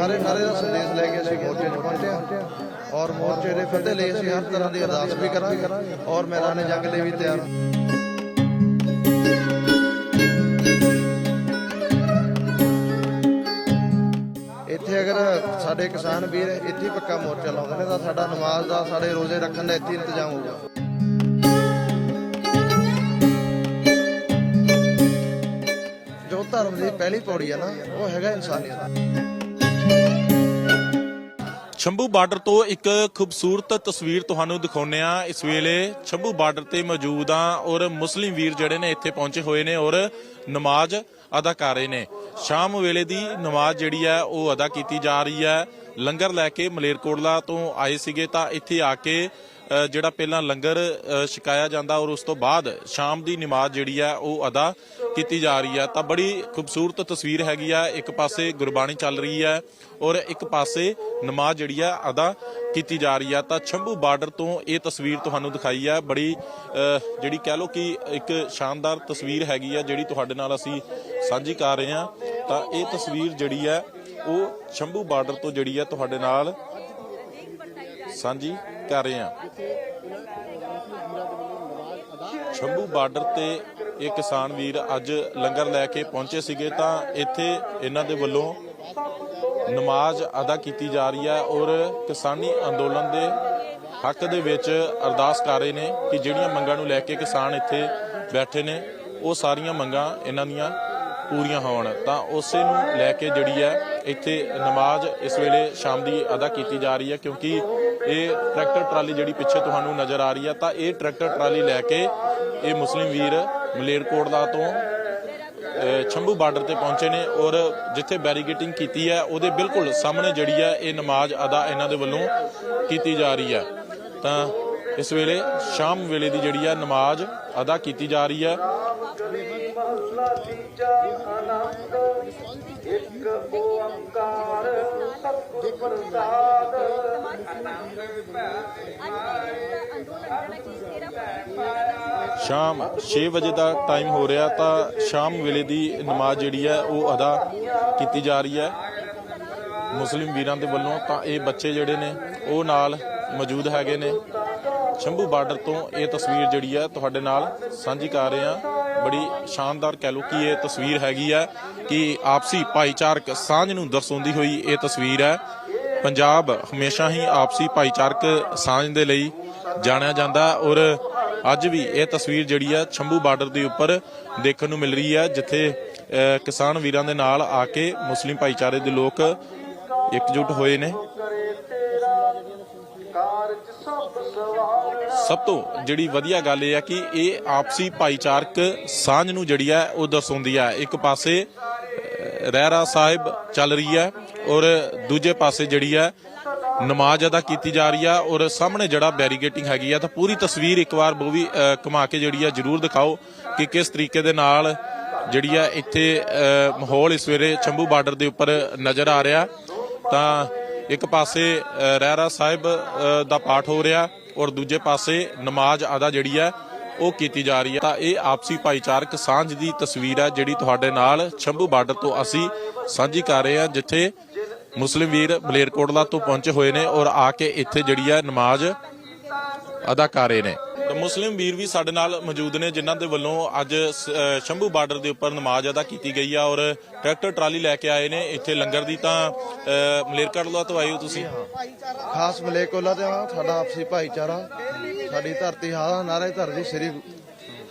ਸਾਰੇ ਨਾਰੇ ਦਾ ਸੰਦੇਸ਼ ਲੈ ਕੇ ਅਸੀਂ ਮੋਰਚੇ 'ਚ ਪਹੁੰਚੇ ਔਰ ਮੋਰਚੇ ਦੇ ਫਤਿਹ ਲਈ ਅਸੀਂ ਹਰ ਤਰ੍ਹਾਂ ਦੀ ਅਰਦਾਸ ਵੀ ਕਰਾਂਗੇ। ਔਰ ਮੈਦਾਨ ਜੰਗ ਲਈ ਵੀ ਤਿਆਰ ਇੱਥੇ ਅਗਰ ਸਾਡੇ ਕਿਸਾਨ ਵੀਰ ਇੱਥੇ ਪੱਕਾ ਮੋਰਚਾ ਲਾਉਂਦੇ ਨੇ ਤਾਂ ਸਾਡਾ ਨਮਾਜ਼ ਦਾ, ਸਾਡੇ ਰੋਜ਼ੇ ਰੱਖਣ ਦਾ ਇੱਥੇ ਹੀ ਇੰਤਜ਼ਾਮ ਹੋਊਗਾ। ਜੋ ਧਰਮ ਦੀ ਪਹਿਲੀ ਪੌੜੀ ਹੈ ਨਾ, ਉਹ ਹੈਗਾ ਇਨਸਾਨੀਅਤ। ਸ਼ੰਭੂ ਬਾਰਡਰ ਤੋਂ ਇੱਕ ਖੂਬਸੂਰਤ ਤਸਵੀਰ ਤੁਹਾਨੂੰ ਦਿਖਾਉਂਦੇ ਆ ਇਸ ਵੇਲੇ ਸ਼ੰਭੂ ਬਾਰਡਰ ਤੇ ਮੌਜੂਦ ਆ ਔਰ ਮੁਸਲਿਮ ਵੀਰ ਜਿਹੜੇ ਨੇ ਇੱਥੇ ਪਹੁੰਚੇ ਹੋਏ ਨੇ ਔਰ ਨਮਾਜ਼ ਅਦਾ ਕਰ ਰਹੇ ਨੇ। ਸ਼ਾਮ ਵੇਲੇ ਦੀ ਨਮਾਜ਼ ਜਿਹੜੀ ਹੈ ਉਹ ਅਦਾ ਕੀਤੀ ਜਾ ਰਹੀ ਹੈ। ਲੰਗਰ ਲੈ ਕੇ ਮਲੇਰਕੋਟਲਾ ਤੋਂ ਆਏ ਸੀਗੇ ਤਾਂ ਇੱਥੇ ਆ ਕੇ ਜਿਹੜਾ ਪਹਿਲਾਂ ਲੰਗਰ ਛਕਾਇਆ ਜਾਂਦਾ ਔਰ ਉਸ ਤੋਂ ਬਾਅਦ ਸ਼ਾਮ ਦੀ ਨਮਾਜ਼ ਜਿਹੜੀ ਹੈ ਉਹ ਅਦਾ ਕੀਤੀ ਜਾ ਰਹੀ ਹੈ ਤਾਂ ਬੜੀ ਖੂਬਸੂਰਤ ਤਸਵੀਰ ਹੈਗੀ ਆ। ਇੱਕ ਪਾਸੇ ਗੁਰਬਾਣੀ ਚੱਲ ਰਹੀ ਹੈ ਔਰ ਇੱਕ ਪਾਸੇ ਨਮਾਜ਼ ਜਿਹੜੀ ਹੈ ਅਦਾ ਕੀਤੀ ਜਾ ਰਹੀ ਹੈ ਤਾਂ ਛੰਭੂ ਬਾਰਡਰ ਤੋਂ ਇਹ ਤਸਵੀਰ ਤੁਹਾਨੂੰ ਦਿਖਾਈ ਹੈ ਬੜੀ ਜਿਹੜੀ ਕਹਿ ਲਓ ਕਿ ਇੱਕ ਸ਼ਾਨਦਾਰ ਤਸਵੀਰ ਹੈਗੀ ਆ, ਜਿਹੜੀ ਤੁਹਾਡੇ ਨਾਲ ਅਸੀਂ ਸਾਂਝੀ ਕਰ ਰਹੇ ਹਾਂ ਤਾਂ ਇਹ ਤਸਵੀਰ ਜਿਹੜੀ ਹੈ ਉਹ ਛੰਭੂ ਬਾਰਡਰ ਤੋਂ ਜਿਹੜੀ ਹੈ ਤੁਹਾਡੇ ਨਾਲ ਸਾਂਝੀ ਕਰ ਰਹੇ ਹਾਂ। ਸ਼ੰਭੂ ਬਾਰਡਰ ਤੇ ਇਹ ਕਿਸਾਨ ਵੀਰ ਅੱਜ ਲੰਗਰ ਲੈ ਕੇ ਪਹੁੰਚੇ ਸੀਗੇ ਤਾਂ ਇੱਥੇ ਇਹਨਾਂ ਦੇ ਵੱਲੋਂ ਨਮਾਜ਼ ਅਦਾ ਕੀਤੀ ਜਾ ਰਹੀ ਹੈ ਔਰ ਕਿਸਾਨੀ ਅੰਦੋਲਨ ਦੇ ਹੱਕ ਦੇ ਵਿੱਚ ਅਰਦਾਸ ਕਰ ਰਹੇ ਨੇ ਕਿ ਜਿਹੜੀਆਂ ਮੰਗਾਂ ਨੂੰ ਲੈ ਕੇ ਕਿਸਾਨ ਇੱਥੇ ਬੈਠੇ ਨੇ, ਉਹ ਸਾਰੀਆਂ ਮੰਗਾਂ ਇਹਨਾਂ ਦੀਆਂ ਪੂਰੀਆਂ ਹੋਣ। ਤਾਂ ਉਸੇ ਨੂੰ ਲੈ ਕੇ ਜਿਹੜੀ ਹੈ ਇੱਥੇ ਨਮਾਜ਼ ਇਸ ਵੇਲੇ ਸ਼ਾਮ ਦੀ ਅਦਾ ਕੀਤੀ ਜਾ ਰਹੀ ਹੈ ਕਿਉਂਕਿ ਇਹ ਟਰੈਕਟਰ ਟਰਾਲੀ ਜਿਹੜੀ ਪਿੱਛੇ ਤੁਹਾਨੂੰ ਨਜ਼ਰ ਆ ਰਹੀ ਹੈ ਤਾਂ ਇਹ ਟਰੈਕਟਰ ਟਰਾਲੀ ਲੈ ਕੇ ਇਹ ਮੁਸਲਿਮ ਵੀਰ ਮਲੇਰਕੋਟਲਾ ਤੋਂ, ਅਹ ਛੰਭੂ ਬਾਰਡਰ ਤੇ ਪਹੁੰਚੇ ਨੇ ਔਰ ਜਿੱਥੇ ਬੈਰੀਗੇਟਿੰਗ ਕੀਤੀ ਹੈ ਉਹਦੇ ਬਿਲਕੁਲ ਸਾਹਮਣੇ ਜਿਹੜੀ ਹੈ ਇਹ ਨਮਾਜ਼ ਅਦਾ ਇਹਨਾਂ ਦੇ ਵੱਲੋਂ ਕੀਤੀ ਜਾ ਰਹੀ ਹੈ ਤਾਂ ਇਸ ਵੇਲੇ ਸ਼ਾਮ ਵੇਲੇ ਦੀ ਜਿਹੜੀ ਹੈ ਨਮਾਜ਼ ਅਦਾ ਕੀਤੀ ਜਾ ਰਹੀ ਹੈ ਸ਼ਾਮ 6 ਵਜੇ ਦਾ ਟਾਈਮ ਹੋ ਰਿਹਾ ਤਾਂ ਸ਼ਾਮ ਵੇਲੇ ਦੀ ਨਮਾਜ਼ ਜਿਹੜੀ ਹੈ ਉਹ ਅਦਾ ਕੀਤੀ ਜਾ ਰਹੀ ਹੈ। ਮੁਸਲਿਮ ਵੀਰਾਂ ਦੇ ਵੱਲੋਂ ਤਾਂ ਇਹ ਬੱਚੇ ਜਿਹੜੇ ਨੇ ਉਹ ਨਾਲ ਮੌਜੂਦ ਹੈਗੇ ਨੇ। ਸ਼ੰਭੂ ਬਾਰਡਰ ਤੋਂ ਇਹ ਤਸਵੀਰ ਜਿਹੜੀ ਹੈ ਤੁਹਾਡੇ ਨਾਲ ਸਾਂਝੀ ਕਰ ਰਹੇ ਹਾਂ। ਬੜੀ ਸ਼ਾਨਦਾਰ ਕਹਿ ਲਓ ਕਿ ਇਹ ਤਸਵੀਰ ਹੈਗੀ ਹੈ ਕਿ ਆਪਸੀ ਭਾਈਚਾਰਕ ਸਾਂਝ ਨੂੰ ਦਰਸਾਉਂਦੀ ਹੋਈ ਇਹ ਤਸਵੀਰ ਹੈ। ਪੰਜਾਬ ਹਮੇਸ਼ਾ ਹੀ ਆਪਸੀ ਭਾਈਚਾਰਕ ਸਾਂਝ ਦੇ ਲਈ ਜਾਣਿਆ ਜਾਂਦਾ ਔਰ ਅੱਜ ਵੀ ਇਹ ਤਸਵੀਰ ਜਿਹੜੀ ਹੈ ਸ਼ੰਭੂ ਬਾਰਡਰ ਦੇ ਉੱਪਰ ਦੇਖਣ ਨੂੰ ਮਿਲ ਰਹੀ ਹੈ, ਜਿੱਥੇ ਕਿਸਾਨ ਵੀਰਾਂ ਦੇ ਨਾਲ ਆ ਕੇ ਮੁਸਲਿਮ ਭਾਈਚਾਰੇ ਦੇ ਲੋਕ ਇਕਜੁੱਟ ਹੋਏ ਨੇ। ਸਭ ਤੋਂ ਜਿਹੜੀ ਵਧੀਆ ਗੱਲ ਇਹ ਹੈ ਕਿ ਇਹ ਆਪਸੀ ਭਾਈਚਾਰਕ ਸਾਂਝ ਨੂੰ ਜਿਹੜੀ ਹੈ ਉਹ ਦਰਸਾਉਂਦੀ ਹੈ ਇੱਕ ਪਾਸੇ ਰਹਿਰਾ ਸਾਹਿਬ ਚੱਲ ਰਹੀ ਹੈ ਔਰ ਦੂਜੇ ਪਾਸੇ ਜਿਹੜੀ ਹੈ ਨਮਾਜ਼ ਅਦਾ ਕੀਤੀ ਜਾ ਰਹੀ ਆ ਔਰ ਸਾਹਮਣੇ ਜਿਹੜਾ ਬੈਰੀਗੇਟਿੰਗ ਹੈਗੀ ਆ ਤਾਂ ਪੂਰੀ ਤਸਵੀਰ ਇੱਕ ਵਾਰ ਉਹ ਵੀ ਅਹ, ਕੇ ਜਿਹੜੀ ਆ ਜਰੂਰ ਦਿਖਾਓ ਕਿ ਕਿਸ ਤਰੀਕੇ ਦੇ ਨਾਲ ਜਿਹੜੀ ਆ ਇੱਥੇ ਮਾਹੌਲ ਇਸ ਵੇਲੇ ਚੰਬੂ ਬਾਰਡਰ ਦੇ ਉੱਪਰ ਨਜ਼ਰ ਆ ਰਿਹਾ। ਤਾਂ ਇੱਕ ਪਾਸੇ ਰਹਿਰਾ ਸਾਹਿਬ ਦਾ ਪਾਠ ਹੋ ਰਿਹਾ। ਔਰ ਦੂਜੇ ਪਾਸੇ ਨਮਾਜ਼ ਅਦਾ ਜਿਹੜੀ ਹੈ, ਉਹ ਕੀਤੀ ਜਾ ਰਹੀ ਹੈ। ਤਾਂ ਇਹ ਆਪਸੀ ਭਾਈਚਾਰਕ ਸਾਂਝ ਦੀ ਤਸਵੀਰ ਹੈ, ਜਿਹੜੀ ਤੁਹਾਡੇ ਨਾਲ ਸ਼ੰਭੂ ਬਾਰਡਰ ਤੋਂ ਅਸੀਂ ਸਾਂਝੀ ਕਰ ਰਹੇ ਹਾਂ, ਜਿੱਥੇ ਮੁਸਲਿਮ ਵੀਰ ਬਲੇਰਕੋਟਲਾ ਤੋਂ ਪਹੁੰਚੇ ਹੋਏ ਨੇ ਔਰ ਆ ਕੇ ਇੱਥੇ ਜਿਹੜੀ ਹੈ ਨਮਾਜ਼ ਅਦਾ ਕਰ ਰਹੇ ਨੇ। ਤਾਂ ਮੁਸਲਿਮ ਵੀਰ ਵੀ ਸਾਡੇ ਨਾਲ ਮੌਜੂਦ ਨੇ ਜਿਨ੍ਹਾਂ ਦੇ ਵੱਲੋਂ ਅੱਜ ਸ਼ੰਭੂ ਬਾਰਡਰ ਦੇ ਉੱਪਰ ਨਮਾਜ਼ ਅਦਾ ਕੀਤੀ ਗਈ ਆ ਔਰ ਟਰੈਕਟਰ ਟਰਾਲੀ ਲੈ ਕੇ ਆਏ ਨੇ। ਇੱਥੇ ਲੰਗਰ ਦੀ ਤਾਂ ਮਲੇਰਕੋਟਲਾ ਤੋਂ ਆਏ ਹੋ ਤੁਸੀਂ? ਖਾਸ ਮਲੇਕੋਲਾ ਤੇ ਆ ਸਾਡਾ ਆਪਸੀ ਭਾਈਚਾਰਾ ਸਾਡੀ ਧਰਤੀ ਹਾਦਾ ਨਾਰਾ ਧਰਤੀ ਸ੍ਰੀ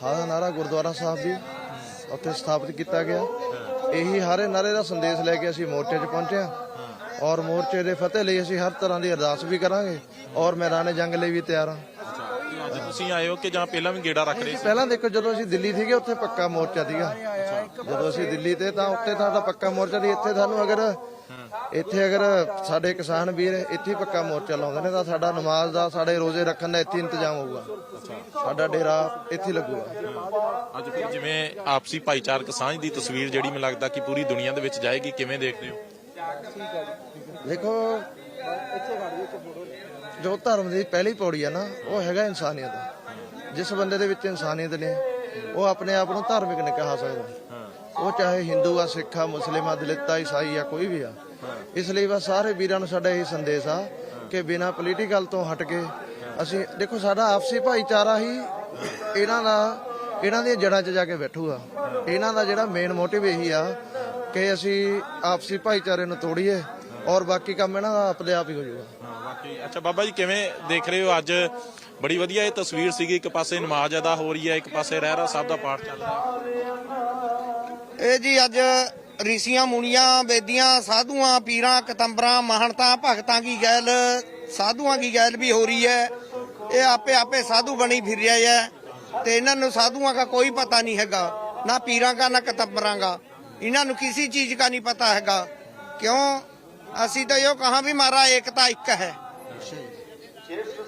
ਹਾਦਾ ਨਾਰਾ ਗੁਰਦੁਆਰਾ ਸਾਹਿਬ ਵੀ ਉੱਥੇ ਸਥਾਪਿਤ ਕੀਤਾ ਗਿਆ। ਇਹੀ ਹਾਰੇ ਨਾਰੇ ਦਾ ਸੰਦੇਸ਼ ਲੈ ਕੇ ਅਸੀਂ ਮੋਰਚੇ 'ਚ ਪਹੁੰਚੇ ਹਾਂ। ਔਰ ਮੋਰਚੇ ਦੇ ਫਤਿਹ ਲਈ ਅਸੀਂ ਹਰ ਤਰ੍ਹਾਂ ਦੀ ਅਰਦਾਸ ਵੀ ਕਰਾਂਗੇ ਔਰ ਮੈਦਾਨ ਜੰਗ ਲਈ ਵੀ ਤਿਆਰ ਹਾਂ। ਅੱਜ ਤੁਸੀਂ ਆਏ ਹੋ ਕਿ ਜਾਂ ਪਹਿਲਾਂ ਵੀ ਗੇੜਾ ਰੱਖ ਰਹੇ ਸੀ? ਪਹਿਲਾਂ ਦੇਖੋ ਜਦੋਂ ਅਸੀਂ ਦਿੱਲੀ ਸੀਗੇ ਉੱਥੇ ਪੱਕਾ ਮੋਰਚਾ ਸੀਗਾ। ਜਦੋਂ ਅਸੀਂ ਦਿੱਲੀ ਤੇ ਤਾਂ ਉੱਥੇ ਸਾਡਾ ਪੱਕਾ ਮੋਰਚਾ ਸੀ। ਇੱਥੇ ਸਾਨੂੰ ਅਗਰ ਇੱਥੇ ਅਗਰ ਸਾਡੇ ਕਿਸਾਨ ਵੀਰ ਇੱਥੇ ਪੱਕਾ ਮੋਰਚਾ ਲਾਉਂਦੇ ਨੇ ਤਾਂ ਸਾਡਾ ਨਮਾਜ਼ ਦਾ ਸਾਡੇ ਰੋਜ਼ੇ ਰੱਖਣ ਦਾ ਇੱਥੇ ਇੰਤਜ਼ਾਮ ਹੋਊਗਾ। ਸਾਡਾ ਡੇਰਾ ਇੱਥੇ ਲੱਗੂਗਾ। ਅੱਜ ਫਿਰ ਜਿਵੇਂ ਆਪਸੀ ਭਾਈਚਾਰਕ ਸਾਂਝ ਦੀ ਤਸਵੀਰ ਜਿਹੜੀ ਮੈਨੂੰ ਲੱਗਦਾ ਕਿ ਪੂਰੀ ਦੁਨੀਆ ਦੇ ਵਿੱਚ ਜਾਏਗੀ ਕਿਵੇਂ ਦੇਖਦੇ ਹੋ? ਦੇਖੋ ਜੋ ਧਰਮ ਦੀ ਪਹਿਲੀ ਪੌੜੀ ਹੈ ਨਾ ਉਹ ਹੈਗਾ ਇਨਸਾਨੀਅਤ। ਜਿਸ ਬੰਦੇ ਦੇ ਵਿੱਚ ਇਨਸਾਨੀਅਤ ਨੇ ਉਹ ਆਪਣੇ ਆਪ ਨੂੰ ਧਾਰਮਿਕ ਨਹੀਂ ਕਹਾ ਸਕਦਾ। ਉਹ ਚਾਹੇ ਹਿੰਦੂ ਆ ਸਿੱਖ ਆ ਮੁਸਲਿਮ ਆ ਦਲਿਤ ਆ ਈਸਾਈ ਆ ਕੋਈ ਵੀ ਆ। ਇਸ ਲਈ ਬਸ ਸਾਰੇ ਵੀਰਾਂ ਨੂੰ ਸਾਡਾ ਇਹ ਸੰਦੇਸ਼ ਆ ਕਿ ਬਿਨਾਂ ਪੋਲੀਟੀਕਲ ਤੋਂ ਹਟ ਕੇ ਅਸੀਂ ਦੇਖੋ ਸਾਡਾ ਆਪਸੀ ਭਾਈਚਾਰਾ ਹੀ ਇਹਨਾਂ ਦਾ ਇਹਨਾਂ ਦੀਆਂ ਜੜ੍ਹਾਂ 'ਚ ਜਾ ਕੇ ਬੈਠੂਗਾ। ਇਹਨਾਂ ਦਾ ਜਿਹੜਾ ਮੇਨ ਮੋਟਿਵ ਇਹੀ ਆ ਕਿ ਅਸੀਂ ਆਪਸੀ ਭਾਈਚਾਰੇ ਨੂੰ ਤੋੜੀਏ। ਔਰ ਬਾਕੀ ਕੰਮ ਇਹਨਾਂ ਦਾ ਆਪਣੇ ਆਪ ਹੀ ਹੋ ਜਾਊਗਾ। ਹਾਂ ਬਾਕੀ ਅੱਛਾ ਬਾਬਾ ਜੀ ਕਿਵੇਂ ਦੇਖ ਰਹੇ ਹੋ ਅੱਜ? ਬੜੀ ਵਧੀਆ ਇਹ ਤਸਵੀਰ ਸੀਗੀ ਇੱਕ ਪਾਸੇ ਨਮਾਜ਼ ਅਦਾ ਹੋ ਰਹੀ ਹੈ ਇੱਕ ਪਾਸੇ ਰਹਿਰਾ ਸਾਹਿਬ ਦਾ ਪਾਠ ਚੱਲ ਰਿਹਾ। ਇਹ ਜੀ ਅੱਜ ਰਿਸ਼ੀਆਂ ਮੁਨੀਆਂ ਬੇਦੀਆਂ ਸਾਧੂਆਂ ਪੀਰਾਂ ਕਤੰਬਰਾਂ ਮਹੰਤਾਂ ਭਗਤਾਂ ਕੀ ਗੈਲ ਸਾਧੂਆਂ ਕੀ ਗੈਲ ਵੀ ਹੋ ਰਹੀ ਹੈ। ਇਹ ਆਪੇ ਆਪੇ ਸਾਧੂ ਬਣੀ ਫਿਰ ਰਿਹਾ ਹੈ ਤੇ ਇਹਨਾਂ ਨੂੰ ਸਾਧੂਆਂ ਦਾ ਕੋਈ ਪਤਾ ਨਹੀਂ ਹੈਗਾ ਨਾ ਪੀਰਾਂ ਦਾ ਨਾ ਕਤੰਬਰਾਂ ਦਾ। ਇਹਨਾਂ ਨੂੰ ਕਿਸੇ ਚੀਜ਼ ਦਾ ਨਹੀਂ ਪਤਾ ਹੈਗਾ। ਕਿਉਂ? ਅਸੀਂ ਤਾਂ ਇਹ ਕਹਾਂ ਵੀ ਮਾਰਾ ਏਕਤਾ ਇੱਕ ਹੈ।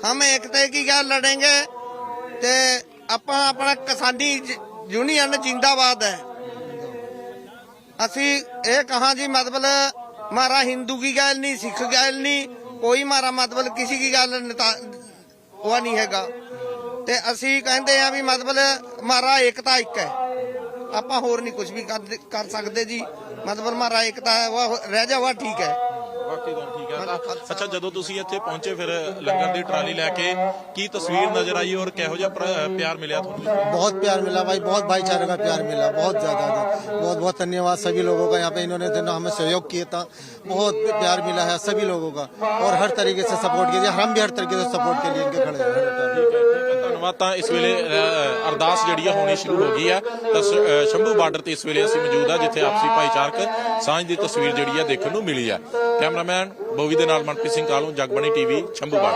ਹਮ ਏਕਤਾ ਕੀ ਗੱਲ ਲੜेंगे ਤੇ ਆਪਾਂ ਆਪਣਾ ਕਿਸਾਨੀ ਯੂਨੀਅਨ ਜਿੰਦਾਬਾਦ ਹੈ। ਅਸੀਂ ਇਹ ਕਹਾਂ ਜੀ, ਮਤਲਬ ਮਾਰਾ ਹਿੰਦੂ ਕੀ ਗੱਲ ਨਹੀਂ, ਸਿੱਖ ਗੱਲ ਨਹੀਂ, ਕੋਈ ਮਾਰਾ ਮਤਲਬ ਕਿਸੇ ਕੀ ਗੱਲ ਨਤਾ- ਉਹ ਨਹੀਂ ਹੈਗਾ। ਤੇ ਅਸੀਂ ਕਹਿੰਦੇ ਆ ਵੀ ਮਤਲਬ ਮਾਰਾ ਏਕਤਾ ਇੱਕ ਹੈ। ਆਪਾਂ ਹੋਰ ਨਹੀਂ ਕੁਝ ਵੀ ਕਰ ਕਰ ਸਕਦੇ ਜੀ। ਮਤਲਬ ਮਾਰਾ ਏਕਤਾ ਹੈ ਉਹ ਰਹਿ ਜਾਵਾ ਠੀਕ ਹੈ। ਬਾਕੀ ਤਾਂ ਠੀਕ ਹੈ ਤਾਂ ਅੱਛਾ ਜਦੋਂ ਤੁਸੀਂ ਇੱਥੇ ਪਹੁੰਚੇ ਫਿਰ ਲੰਗਰ ਦੀ ਟਰਾਲੀ ਲੈ ਕੇ ਕੀ ਤਸਵੀਰ ਨਜ਼ਰ ਆਈ ਔਰ ਕਿਹੋ ਜਿਹਾ ਪ੍ਰ- ਪਿਆਰ ਮਿਲਿਆ ਤੁਹਾਨੂੰ बहुत प्यार मिला भाई बहुत भाईचारे का प्यार मिला बहुत ज्यादा बहुत बहुत धन्यवाद सभी लोगों का यहाँ पे इन्होंने जो ना हमें सहयोग किया था बहुत प्यार मिला है सभी लोगों का और हर तरीके से सपोर्ट किया हम भी हर तरीके से सपोर्ट के लिए इनके खड़े हैं ਠੀਕ ਤਾਂ ਇਸ ਵੇਲੇ ਅਰਦਾਸ ਜਿਹੜੀ ਆ ਹੋਣੀ ਸ਼ੁਰੂ ਹੋ ਗਈ ਆ। ਤਾਂ ਸ਼ੰਭੂ ਬਾਰਡਰ ਤੇ ਇਸ ਵੇਲੇ ਅਸੀਂ ਮੌਜੂਦ ਆ, ਜਿੱਥੇ ਆਪਸੀ ਭਾਈਚਾਰਕ ਸਾਂਝ ਦੀ ਤਸਵੀਰ ਜਿਹੜੀ ਆ ਦੇਖਣ ਨੂੰ ਮਿਲੀ ਆ। ਕੈਮਰਾਮੈਨ ਬੋਵੀ ਦੇ ਨਾਲ ਮਨਪ੍ਰੀਤ ਸਿੰਘ ਕਾਲੂ, ਜਗਬਣੀ ਟੀਵੀ, ਸ਼ੰਭੂ ਬਾਰਡਰ।